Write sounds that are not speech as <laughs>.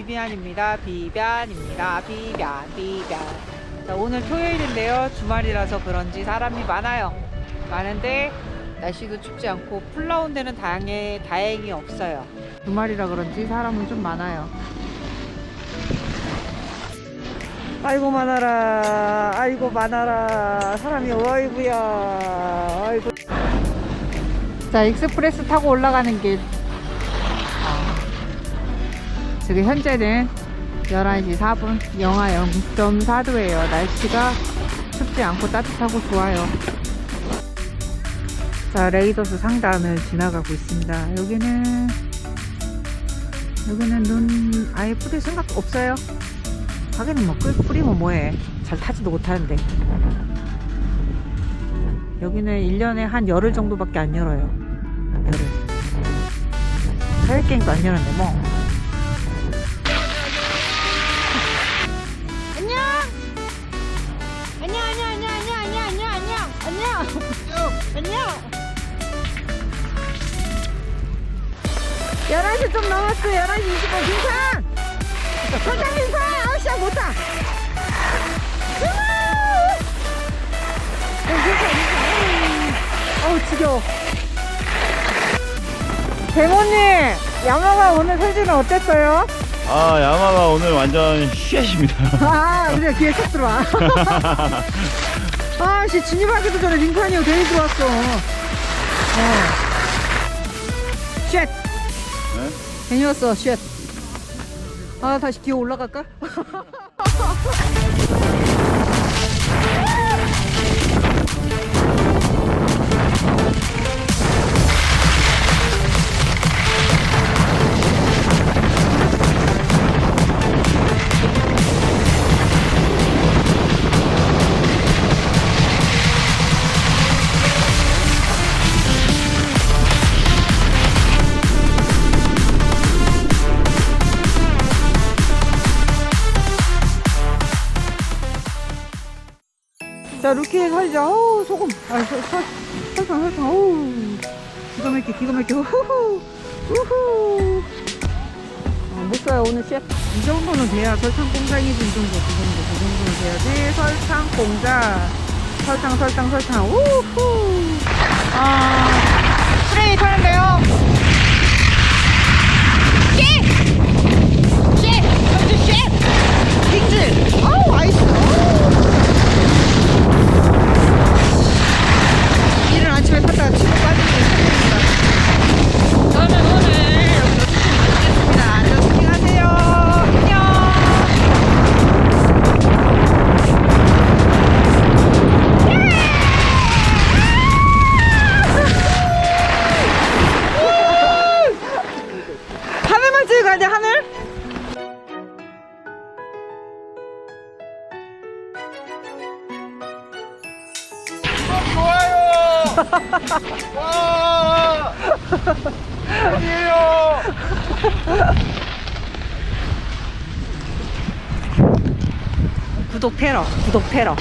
비비안입니다. 비비안입니다. 비비안, 비비안. 자, 오늘 토요일인데요. 주말이라서 그런지 사람이 많아요. 많은데 날씨도 춥지 않고 풀 나온 데는 다행히, 다행히 없어요. 주말이라 그런지 사람은 좀 많아요. 아이고 많아라. 아이고 많아라. 사람이 어이구야. 아이고. 자, 익스프레스 타고 올라가는 길. 지금 현재는 11시 4분, 영하 0.4도예요. 날씨가 춥지 않고 따뜻하고 좋아요. 자, 레이더스 상단을 지나가고 있습니다. 여기는, 여기는 눈 아예 뿌릴 생각 없어요. 하기는 뭐, 뿌- 뿌리면 뭐해. 잘 타지도 못하는데. 여기는 1년에 한 열흘 정도밖에 안 열어요. 열흘. 사일게임도 안 여는데 뭐. 안녕 안녕 11시 좀 넘었어. 11시 20분. 빙산! 선장 빙산! 아우 씨야, 못 타! 어우, 지겨워. 대모님, 야마가 오늘 설지는 어땠어요? 아 야마가 오늘 완전 쉣입니다 아, 그래, 뒤에 쏙 들어와. <laughs> 아, 씨, 진입하기도 전에 빙판이요. 괜히 들어왔어. 어. 쉣! 네? 괜히 왔어, 쉣. 아, 다시 기어 올라갈까? <laughs> 자, 루키 설자. 어우, 소금. 아, 설, 설, 설탕, 설탕. 어우. 기가 막혀, 기가 막혀. 후후. 우후. 어, 못 써요, 오늘 셰프. 이 정도는 돼야 설탕 공장이지, 이 정도, 이 정도, 그 정도는 돼야지. 설탕 공장. 설탕, 설탕, 설탕. 우후. 아, 스프레이 타는데요. 돼 하늘? 좋아요 와 아니에요 구독 테러 구독 테러